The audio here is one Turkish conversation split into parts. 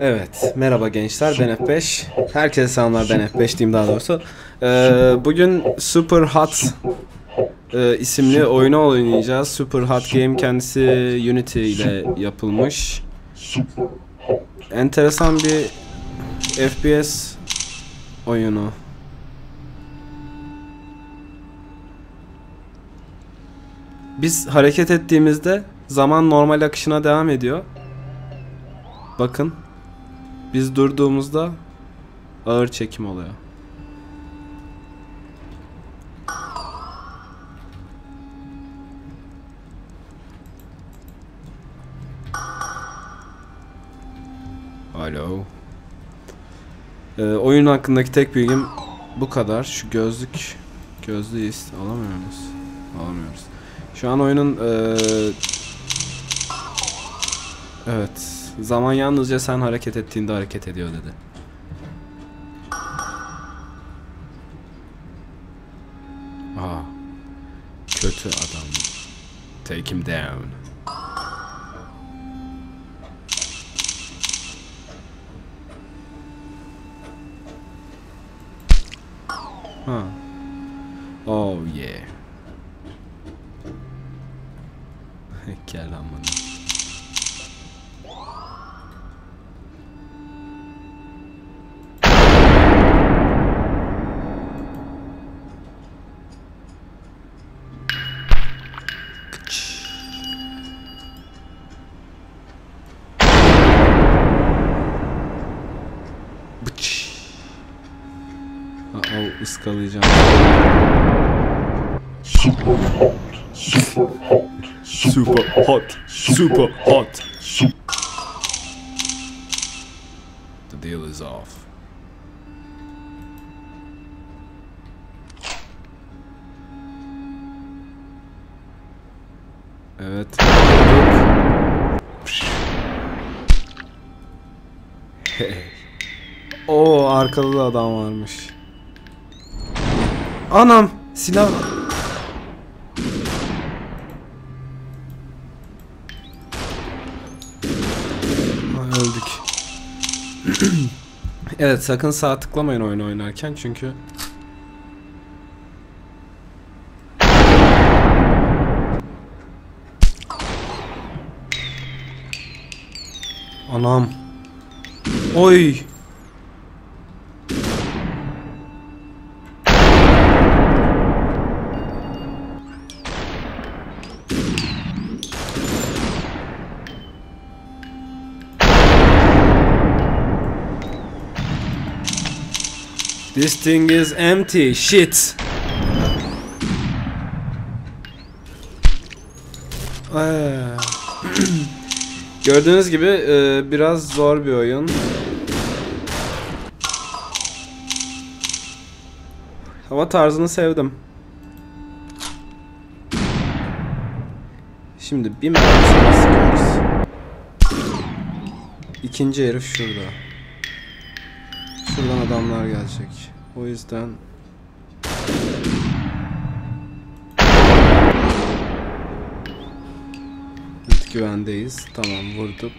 Evet, merhaba gençler, ben F5. Herkese selamlar, ben F5 diyeyim daha doğrusu. Ee, bugün Super Hot e, isimli oyunu oynayacağız. Super Hot Game kendisi Unity ile yapılmış. Enteresan bir FPS oyunu. Biz hareket ettiğimizde zaman normal akışına devam ediyor. Bakın. Biz durduğumuzda ağır çekim oluyor. Alo. Ee, oyun hakkındaki tek bilgim bu kadar. Şu gözlük gözlüğü alamıyoruz. Alamıyoruz. Şu an oyunun eee Evet. Zaman yalnızca sen hareket ettiğinde hareket ediyor dedi. Aa. Kötü adam. Take him down. Ha. Oh yeah. Gel lan. Iskalayacağım. Super hot. Super hot. The deal is off. Evet. Hey. Oo arkada da adam varmış. Anam silah. Ay, öldük. evet sakın sağ tıklamayın oyun oynarken çünkü Anam. Oy. This thing is empty. Shit. Gördüğünüz gibi e, biraz zor bir oyun. Ama tarzını sevdim. Şimdi bir mermisini sıkıyoruz. İkinci herif şurada. Şuradan adamlar gelecek. O yüzden Biz güvendeyiz. Tamam vurduk.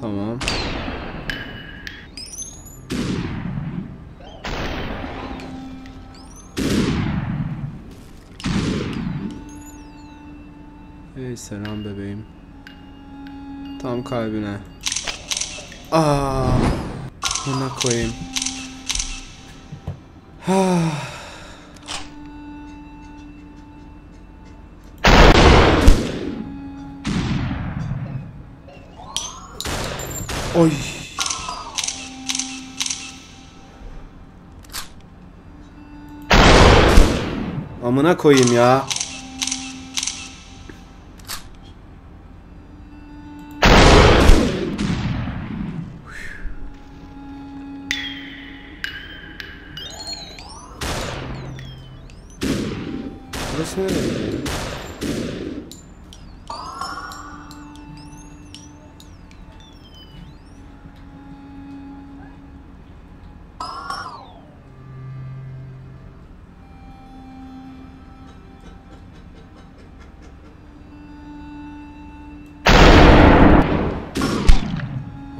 Tamam. Hey selam bebeğim. Tam kalbine. Aa, buna koyayım. Ah. Oy. Amına koyayım ya. Kesin öyle.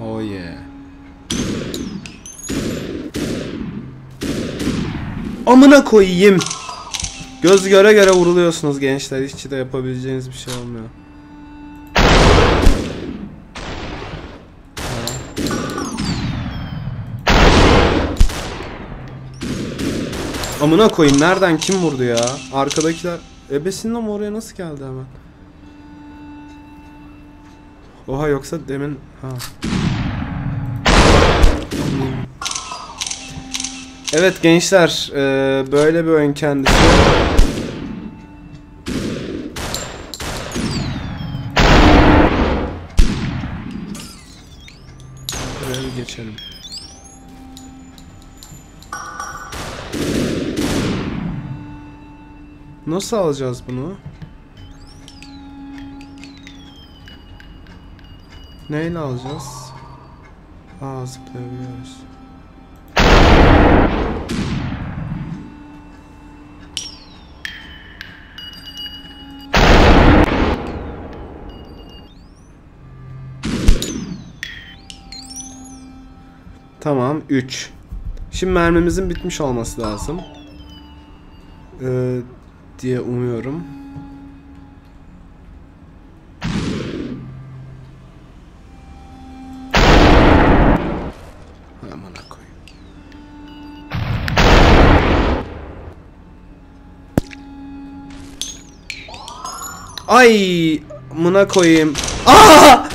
Oh yeah. Amına koyayım. Göz göre göre vuruluyorsunuz gençler. Hiç de yapabileceğiniz bir şey olmuyor. Amına koyayım nereden kim vurdu ya? Arkadakiler ebesinin ama oraya nasıl geldi hemen? Oha yoksa demin ha. Evet gençler eee, böyle bir oyun kendisi. Buraya geçelim. Nasıl alacağız bunu? Neyle alacağız? Aa zıplayabiliyoruz. Tamam 3. Şimdi mermimizin bitmiş olması lazım. Ee, diye umuyorum. Ay amına koyayım. Aa!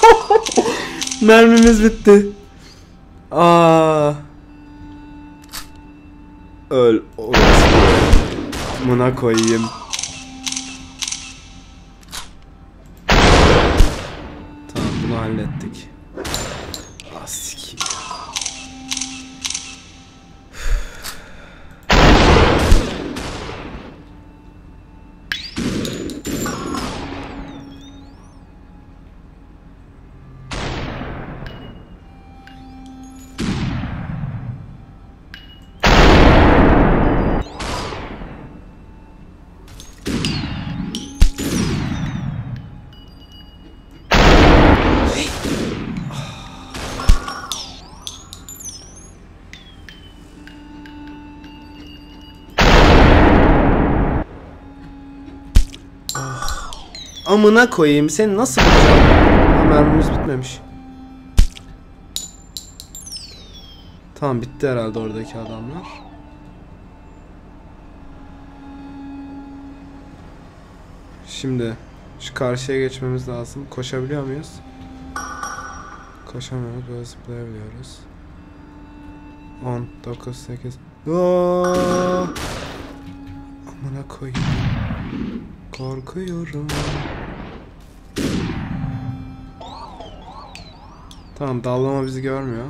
Mermimiz bitti. Aa. Öl. orası. Koyayım. Tamam bunu hallettik. Amına koyayım seni nasıl bulacağım? Mermimiz bitmemiş. Tamam bitti herhalde oradaki adamlar. Şimdi şu karşıya geçmemiz lazım. Koşabiliyor muyuz? Koşamıyoruz. Böyle zıplayabiliyoruz. 10, 9, 8. Aa! Amına koyayım. Korkuyorum. Tamam dallama bizi görmüyor.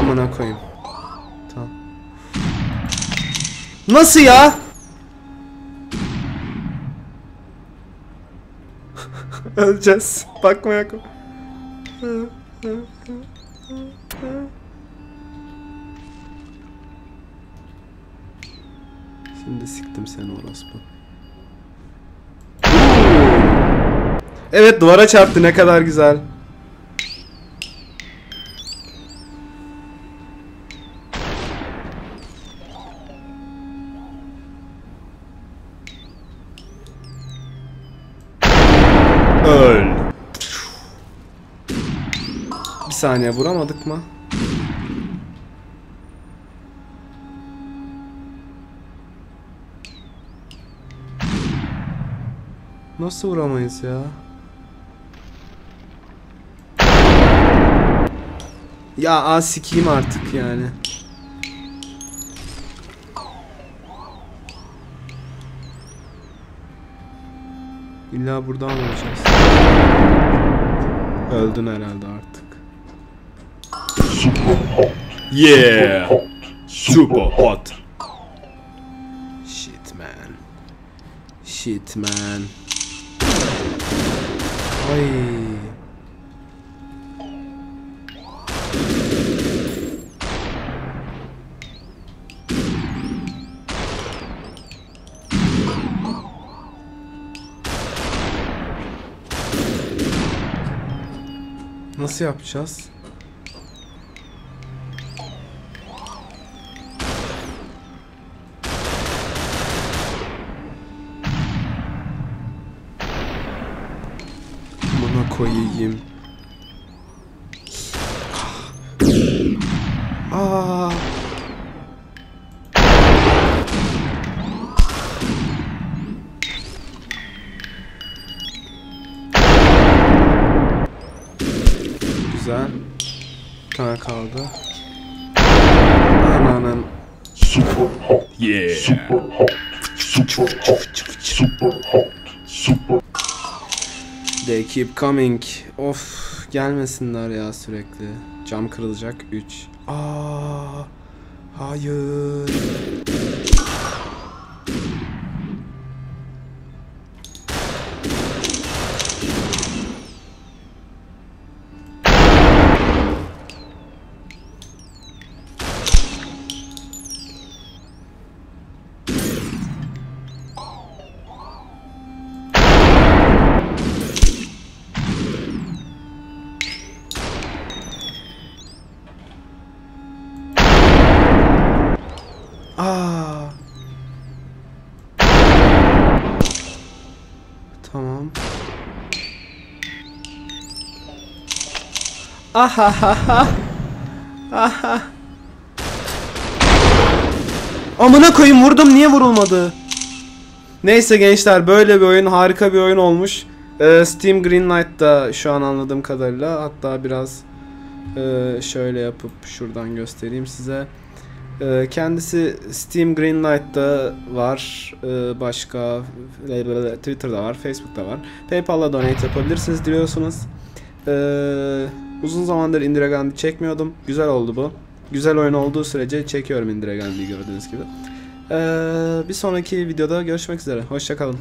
Amına koyayım. Tamam. Nasıl ya? Öleceğiz. Bakma Yakup. Şimdi siktim seni orospu. Evet duvara çarptı ne kadar güzel. Saniye vuramadık mı? Nasıl vuramayız ya? Ya a sikeyim artık yani. İlla buradan vuracağız. Öldün herhalde artık. Super hot. Yeah. Super hot. Shit man. Shit man. Ay. Nasıl yapacağız? Buna koyayım. Aa. Güzel. Bir tane kaldı. Ananın. Super hot. Yeah. Super hot. Super hot. Super hot. They keep coming. Of gelmesinler ya sürekli. Cam kırılacak 3. Aa. Hayır. Tamam. Ahahaha. Aha. Amına koyayım vurdum niye vurulmadı? Neyse gençler böyle bir oyun harika bir oyun olmuş. Ee, Steam Greenlight'ta şu an anladığım kadarıyla hatta biraz e, şöyle yapıp şuradan göstereyim size. Ee, kendisi Steam Greenlight'ta var. Ee, başka Twitter'da var, Facebook'ta var. PayPal'la donate yapabilirsiniz diliyorsunuz. Ee, uzun zamandır Indira Gandhi çekmiyordum. Güzel oldu bu. Güzel oyun olduğu sürece çekiyorum Indira Gandhi'yi gördüğünüz gibi. Bir sonraki videoda görüşmek üzere. Hoşçakalın.